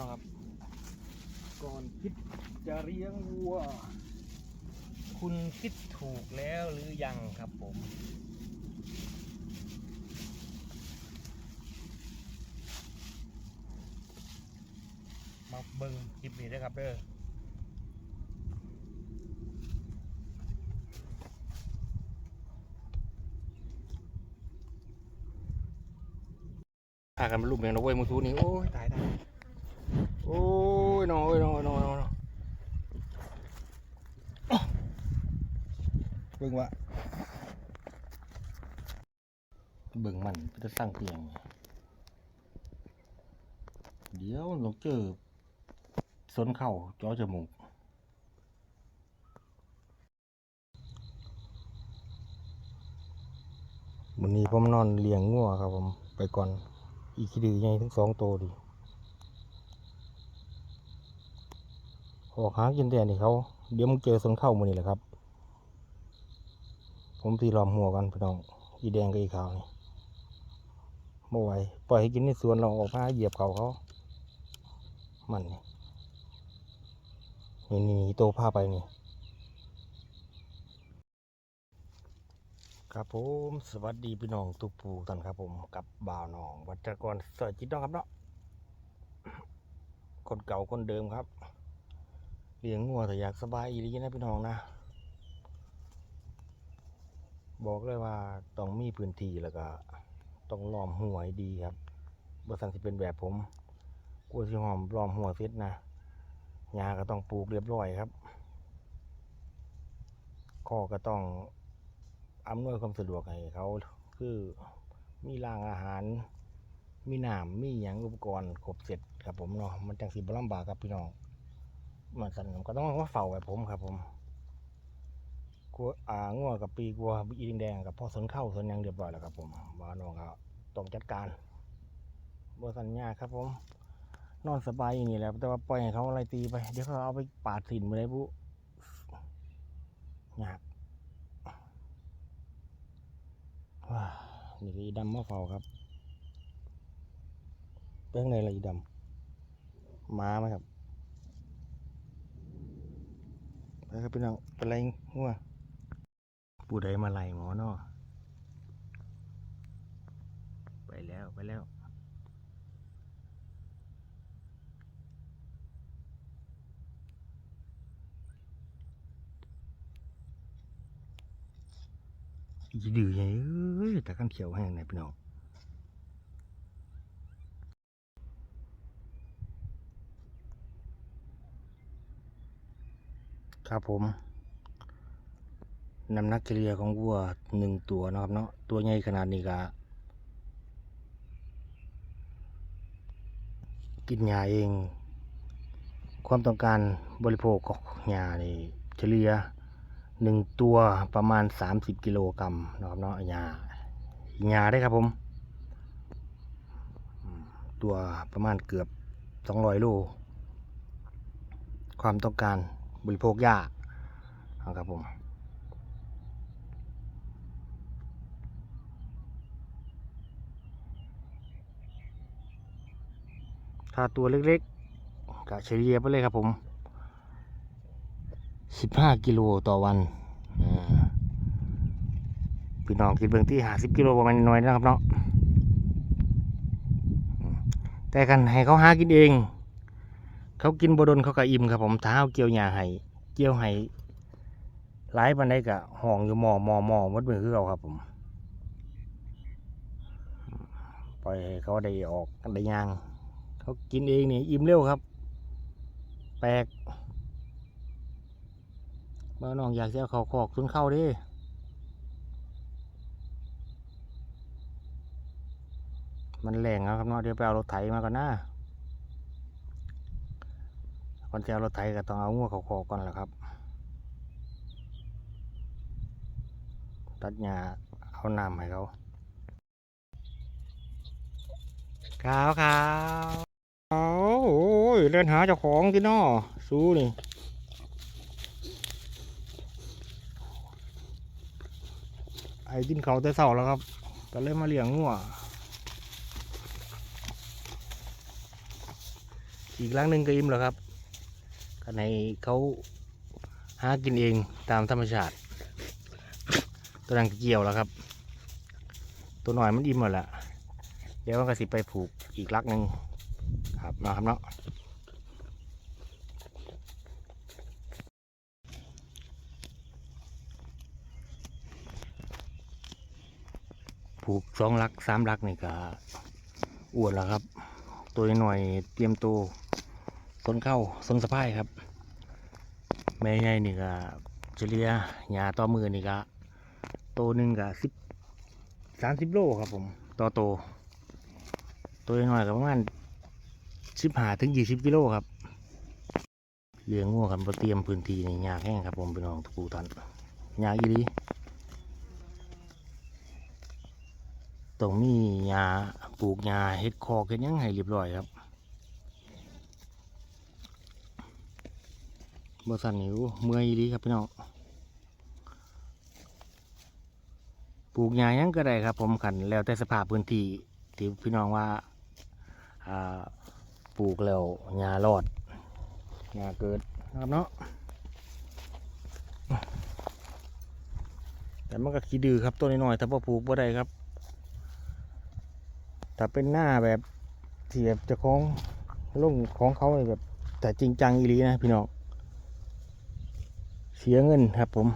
นะครับ ก่อนคิดจะเลี้ยงวัว คุณคิดถูกแล้วหรือยังครับผมมาเบิ่งคลิปนี้ด้วยครับเด้อพากันมาลุมอย่างนะเว้ยมูทูนี่โอ้ยตายตายโอ้ยน้อยน้อยน้อยน้อยเบิ่งว่าเบิ่งมันจะสร้างเตียง เดี๋ยวลงเจอสนเข่าจอจมูกวันนี้ผมนอนเลี้ยงงัวครับผมไปก่อน อีกทีดีใหญ่ทั้งสองตัวดิออกหากินแต่นี่เขา เดี๋ยวมึงเจอสนเข้ามือนี่แหละครับ ผมตีล้อมหัวกันพี่น้องอีแดงกับอีขาวนี่ไม่ไหวปล่อยให้กินในสวนเราออกมาเหยียบเขาเขา มันนี่นี่นี่โตผ้าไปนี่ ครับผมสวัสดีพี่น้องทุกผู้ท่านครับผมกับบ่าวน้อง วัชรกรสอยจิตน้องครับเนาะคนเก่าคนเดิมครับเลี้ยงงัวแต่อยากสบายอีหลีนะพี่น้องนะ บอกเลยว่าต้องมีพื้นที่แล้วก็ต้องล้อมหัวให้ดีครับบริษัทที่เป็นแบบผมกล้วที่หอมล้อมหัวเสร็จนะหญ้าก็ต้องปลูกเรียบร้อยครับข้อก็ต้องอำนวยความสะดวกให้เขาคือมีรางอาหาร มีน้ำมีอย่างอุปกรณ์ครบเสร็จครับผมเนาะมันจังสีบลำบากครับพี่น้องมันสั่นก็ต้องมาเฝ้าแบบผมครับผม กัวอ่างัวกับปีกัวอีดิงแดงกับพ่อสนเข้าสนยังเรียบร้อยแล้วครับผมว่าน้องก็ต้องจัดการบ่สัญญาครับผม นอนสบายอย่างนี้แหละแต่ว่าปล่อยให้เขาอะไรตีไป เดี๋ยวเขาเอาไปปาดสินไปเลยปุ๊ยากว้านี่ก็อีดำมะเฝ้าครับเป็นไงล่ะอีดำมาไหมครับไปครับพี่น้องเป็นไรงัว ปูใดมาไล่หมอเนาะไปแล้วไปแล้ว อีดื้อไงเอ้ยแต่กันเขียวแห้งไหนพี่น้องครับผม น้ำหนักเฉลี่ยของวัวหนึ่งตัวนะครับเนาะตัวใหญ่ขนาดนี้ก็กินหญ้าเอง ความต้องการบริโภคของหญ้านี่เฉลี่ยหนึ่งตัวประมาณ 30 กิโลกรัมนะครับเนาะหญ้าหญ้าได้ครับผม ตัวประมาณเกือบ 200 โล ความต้องการบริโภคหญ้านะครับผม ถ้าตัวเล็กๆก็เฉลี่ยไปเลยครับผม 15 กิโลต่อวันพี่น้องคิดเบื้องที่50กิโลประมาณน้อยนะครับเนาะแต่กันให้เขาหากินเอง เขากินบดนเขาก็อิ่มครับผมถ้าเอาเกี่ยวหญ้าให้เกี่ยวให้หลายปันได้กะห้องอยู่หมอหมอหมอมัดมือคือเขาครับผมปล่อยเขาได้ออกได้ย่าง เขากินเองนี่อิ่มเร็วครับ แปลกบ้าน้องอยากจะเอาเขาขอกทุนเข้าดิมันแรงครับเนาะเดี๋ยวไปเอารถไถมาก่อนนะก่อนจะเอารถไถก็ต้องเอางัวเขาขอกก่อนแหละครับ ตัดหญ้าเอาน้ำให้เขาขาวขาว เขาโอ้ยเดินหาเจ้าของที่นอสู้นี่ไอ้กินเขาแต่เสาแล้วครับก็เลยมาเลี้ยงงัวอีกหลังหนึ่งก็อิ่มแล้วครับข้างในเขาหากินเองตามธรรมชาติ ตัวนั้นเกี่ยวแล้วครับ ตัวหน่อยมันอิ่มหมดละเดี๋ยวมันก็สิไปผูกอีกลักหนึ่ง ครับเนาะครับเนาะผูกสองลักสามลักนี่ก็อ้วนแล้วครับ ตัวหน่อยเตรียมตัวต้นเข้าทรงสะพายครับแม่ใหญ่นี่ก็เฉลี่ยหญ้าต่อมือนี่ก็โตวหนึ่งก็สิบสามสิบโลครับผมต่อโตวตัวน้อยก็ประมาณ สิบหาถึงยี่สิบกิโลครับเลี้ยงงัวกันบ่เตรียมพื้นที่นี่ยากแห้งครับผมพี่น้องทุกูท่านยากอีหลีต้องมีหญ้าปลูกหญ้าเฮ็ดคอกเฮ็ดยังให้เรียบร้อยครับบ่สั่นนี่โอ้เมื่อยอีหลีครับพี่น้องปลูกหญ้ายังก็ได้ครับ ผมขันแล้วแต่สภาพพื้นที่ที่พี่น้องว่าอ่า ปลูกแล้วหญ้ารอดหญ้าเกิดนะครับเนาะแต่มันก็ขี้ดื้อครับตัวน้อยๆถ้าพอปลูกบ่ได้ครับ ถ้าเป็นหน้าแบบที่แบบเจะของล่งของเขาเนี่ยแบบแต่จริงจังอีหลีนะพี่น้องเสียเงินครับผม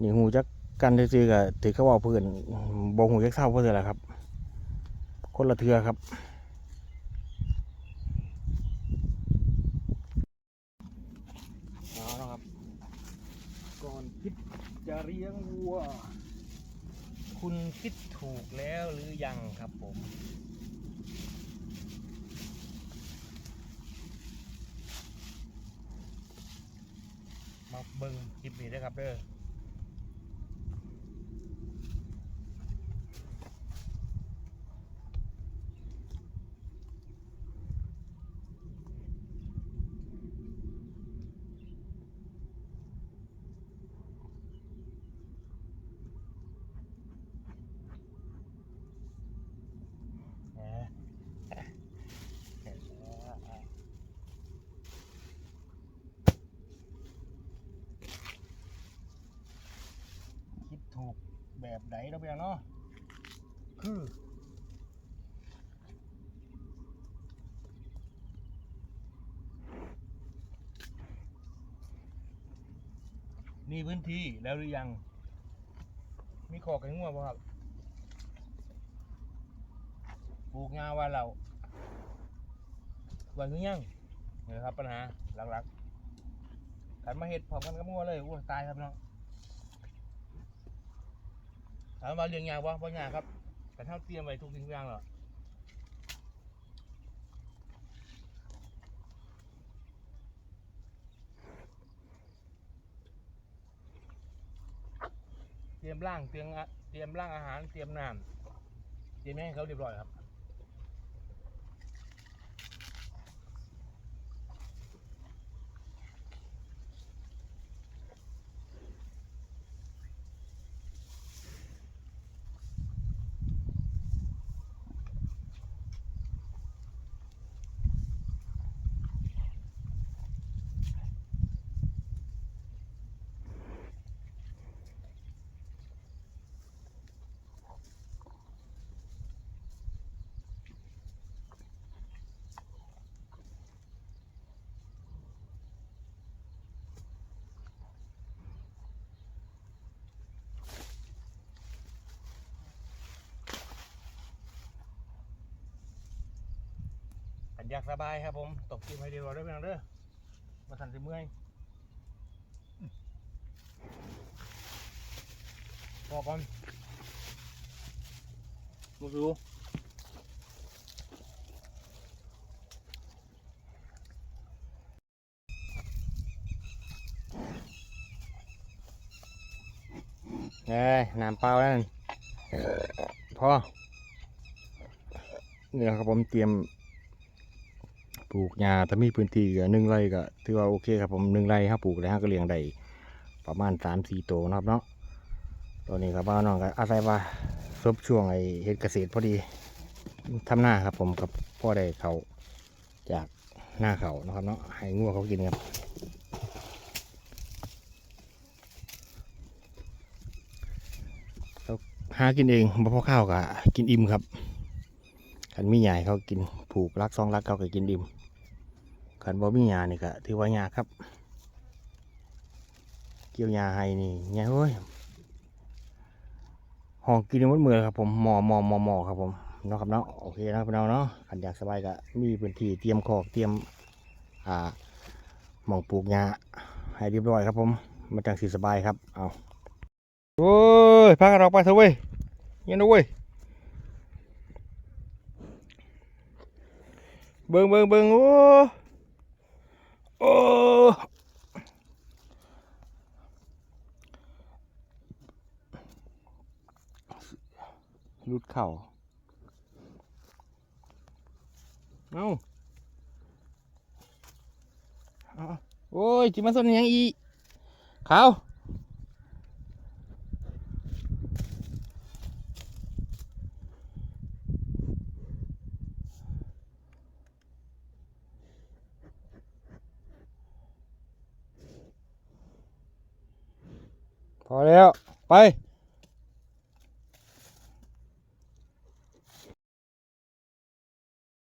นี่หูจักกันซื่อกับถือเขาว่าเพื่อนบงหูยักเศร้าเพื่อนแหละครับ คนละเทือครับเอาละครับ ก่อนคิดจะเลี้ยงวัว คุณคิดถูกแล้วหรือยังครับผม มาเบิ่งคลิปนี้ด้ครับเด้อ คิดถูก แบบไหนเราเพียงเนาะคือมีพื้นที่แล้วหรือยัง มีขอกันงัวป่ะครับ ปลูกงาว่าเราวันคือยังนี่ครับปัญหาหลักๆกันมาเห็ดพร้อมกันกับงัวเลยอ้วตายครับเน้อง ถามว่าเรียงยากวะเรียากครับ แต่ถ้าเตรียมไว้ทุกสิ่งทุกอย่างหรอเตรียมร่างเตรียมเตรียมร่างอาหารเตรียมน้ำเตรียมให้เขาเรียบร้อยครับ อันอยากสบายครับผมตกกินให้เดียวด้วยพี่น้องเด้อมาทันสิเมื่อยพอก่อนมาดูเอ้ยน้ำเปล่าแล้วนั่นพอเนี่ยครับผมเตรียม ปลูกหญ้าถ้ามีพื้นที่หนึ่งไร่ก็ถือว่าโอเคครับผมหนึ่งไร่ครับปลูกได้ฮะก็เลี้ยงได้ประมาณสามสี่ตัวนะครับเนาะตอนนี้ครับบ้านน้องก็อาศัยว่าซบช่วงไอเฮ็ดเกษตรพอดีทำหน้าครับผมกับพ่อได้เขาจากหน้าเขานะครับเนาะให้งัวเขากินครับแล้วหากินเองบ่พอข้าวกะกินอิ่มครับขันมีใหญ่เขากินผูกรักซองรักเขาก็กินอิ่ม ขันบ่มีหยานี่ก็ถือว่ายาครับ เกี่ยวยาให้นี่ไงเฮ้ยห้องกินมดมือครับผมหมอหมอหมอหมอครับผมเนาะครับเนาะโอเคนะครับพี่น้องเนาะขันอยากสบายก็มีพื้นที่เตรียมคอกเตรียมอ่าหมองปลูกหญ้าให้เรียบร้อยครับผมมันจังสีสบายครับเอาโอ้ยพากันออกไปเถอะเว้ยเงี้ยนะเว้ยเบิ่งเบิ่งเบิ่งโอ้ โอ้รุดเข่าเอาโอ้ยจิมันสนยังอีขาว พอแล้ว ไป